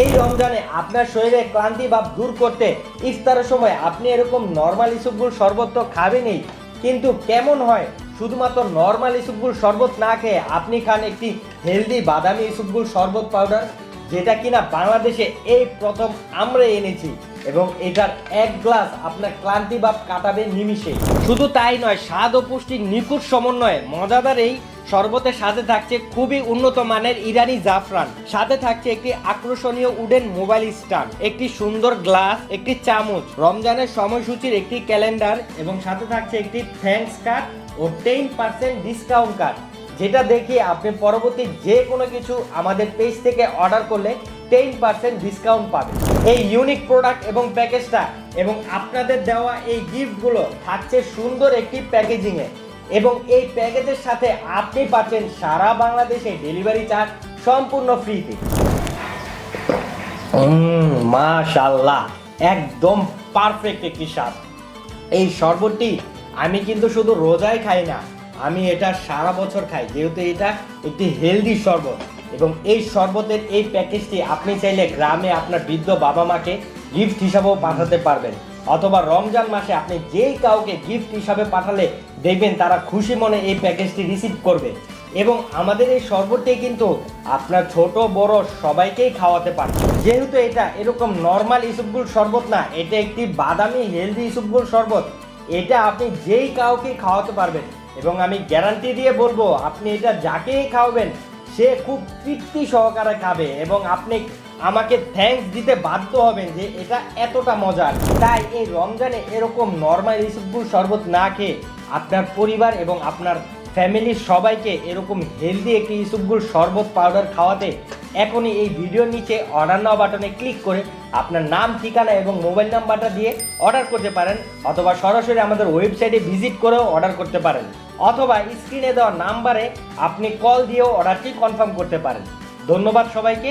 এই রমজানে আপনার শরীরে ক্লান্তি ভাব দূর করতে ইফতারের সময় আপনি এরকম নর্মাল ইসুবগুল শরবত তো খাবেনই, কিন্তু কেমন হয়? শুধুমাত্র নর্মাল ইসুবগুল শরবত না খেয়ে আপনি খান একটি হেলদি বাদামি ইসুবগুল শরবত পাউডার যেটা কিনা বাংলাদেশে এই প্রথম আমরা এনেছি এবং এটার এক গ্লাস আপনার ক্লান্তি ভাব কাটাবে নিমিষে। শুধু তাই নয়, স্বাদ ও পুষ্টির নিখুঁত সমন্বয়ে মজাদার এই শরবতের সাথে থাকছে খুবই উন্নত মানের ইরানি জাফরান। সাথে থাকছে একটি আকর্ষণীয় উডেন মোবাইল স্ট্যান্ড, একটি সুন্দর গ্লাস, একটি চামচ, রমজানের সময়সূচির একটি ক্যালেন্ডার এবং সাথে থাকছে একটি থ্যাঙ্কস কার্ড ও টেন পার্সেন্ট ডিসকাউন্ট কার্ড যেটা দেখে আপনি পরবর্তী যে কোনো কিছু আমাদের পেজ থেকে অর্ডার করলে টেন পার্সেন্ট ডিসকাউন্ট পাবেন। এই ইউনিক প্রোডাক্ট এবং প্যাকেজটা এবং আপনাদের দেওয়া এই গিফটগুলো থাকছে সুন্দর একটি প্যাকেজিংয়ে এবং এই প্যাকেজের সাথে আপনি পাচ্ছেন সারা বাংলাদেশে ডেলিভারি চার্জ সম্পূর্ণ ফ্রিতে। মাশাল্লাহ একদম পারফেক্ট একটি স্বাদ। এই শরবতটি আমি কিন্তু শুধু রোজায় খাই না, আমি এটা সারা বছর খাই, যেহেতু এটা একটি হেলদি শরবত। এবং এই শরবতের এই প্যাকেজটি আপনি চাইলে গ্রামে আপনার বৃদ্ধ বাবা মাকে গিফট হিসাবেও পাঠাতে পারবেন। অথবা রমজান মাসে আপনি যেই কাউকে গিফট হিসাবে পাঠালে দেখবেন তারা খুশি মনে এই প্যাকেজটি রিসিভ করবে। এবং আমাদের এই শরবতটি কিন্তু আপনার ছোট, বড় সবাইকেই খাওয়াতে পারে যেহেতু এটা এরকম নর্মাল ইসুপগুল শরবত না, এটা একটি বাদামি হেলদি ইসুপগুল শরবত, এটা আপনি যেই কাউকে খাওয়াতে পারবেন, এবং আমি গ্যারান্টি দিয়ে বলব, আপনি এটা যাকেই খাওয়াবেন, সে খুব তৃপ্তি সহকারে খাবে, এবং আপনি আমাকে থ্যাঙ্কস দিতে বাধ্য হবেন যে এটা এতটা মজার। তাই এই রমজানে এরকম নর্মাল ইসুপগুল শরবত না খেয়ে আপনার পরিবার এবং আপনার ফ্যামিলির সবাইকে এরকম হেলদি একটি ইসুপগুল শরবত পাউডার খাওয়াতে এখনই এই ভিডিওর নিচে অর্ডার নাও বাটনে ক্লিক করে আপনার নাম, ঠিকানা এবং মোবাইল নাম্বারটা দিয়ে অর্ডার করতে পারেন অথবা সরাসরি আমাদের ওয়েবসাইটে ভিজিট করেও অর্ডার করতে পারেন। অথবা স্ক্রিনে দেওয়া নাম্বারে আপনি কল দিয়েও অর্ডারটি কনফার্ম করতে পারেন। ধন্যবাদ সবাইকে।